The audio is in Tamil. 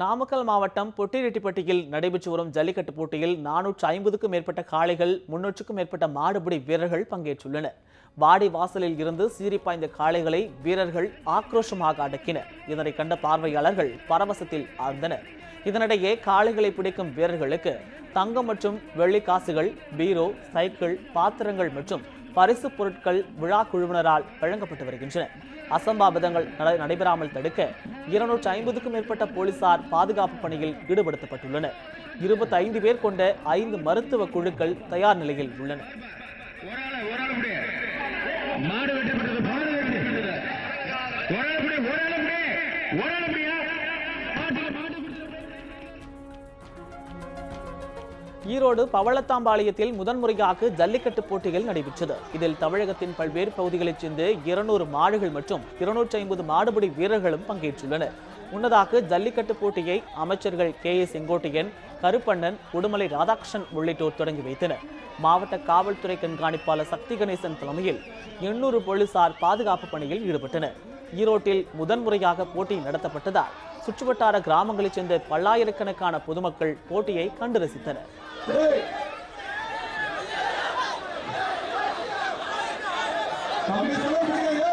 நாமக்கல் மாவட்டம் பொட்டிரெட்டிப்பட்டியில் நடைபெற்று வரும் ஜல்லிக்கட்டு போட்டியில் நானூற்று ஐம்பதுக்கும் மேற்பட்ட காளைகள் முன்னூற்றுக்கும் மேற்பட்ட மாடுபிடி வீரர்கள் பங்கேற்றுள்ளனர். வாடி வாசலில் இருந்து சீரிப்பாய்ந்த காளைகளை வீரர்கள் ஆக்ரோஷமாக அடக்கினர். இதனை கண்ட பார்வையாளர்கள் பரவசத்தில் ஆழ்ந்தனர். இதனிடையே காளைகளை பிடிக்கும் வீரர்களுக்கு தங்கம் மற்றும் வெள்ளி காசுகள் பீரோ சைக்கிள் பாத்திரங்கள் மற்றும் பரிசு பொருட்கள் விழா குழுவினரால் வழங்கப்பட்டு வருகின்றன. அசம்பாவிதங்கள் நடைபெறாமல் தடுக்க இருநூற்றி ஐம்பதுக்கும் மேற்பட்ட போலீசார் பாதுகாப்பு பணியில் ஈடுபடுத்தப்பட்டுள்ளனர். இருபத்தி ஐந்து பேர் கொண்ட ஐந்து மருத்துவ குழுக்கள் தயார் நிலையில் உள்ளன. மாடு வெட்டப்பட்டது மாடு வெட்டப்பட்டது ஒரு ஒரு ஒரு ஈரோடு பவளத்தாம்பாளையத்தில் முதன்முறையாக ஜல்லிக்கட்டு போட்டிகள் நடைபெற்றது. இதில் தமிழகத்தின் பல்வேறு பகுதிகளைச் சேர்ந்த இருநூறு மாடுகள் மற்றும் இருநூற்றி ஐம்பது மாடுபிடி வீரர்களும் பங்கேற்றுள்ளனர். முன்னதாக ஜல்லிக்கட்டு போட்டியை அமைச்சர்கள் கே ஏ செங்கோட்டையன் கருப்பண்ணன் உடுமலை ராதாகிருஷ்ணன் உள்ளிட்டோர் தொடங்கி வைத்தனர். மாவட்ட காவல்துறை கண்காணிப்பாளர் சக்தி கணேசன் தலைமையில் எண்ணூறு போலீசார் பாதுகாப்பு பணியில் ஈடுபட்டனர். ஈரோட்டில் முதன்முறையாக போட்டி நடத்தப்பட்டதால் சுற்றுவட்டார கிராமங்களைச் சேர்ந்த பல்லாயிரக்கணக்கான பொதுமக்கள் போட்டியை கண்டு ரசித்தனர். கமிஷன்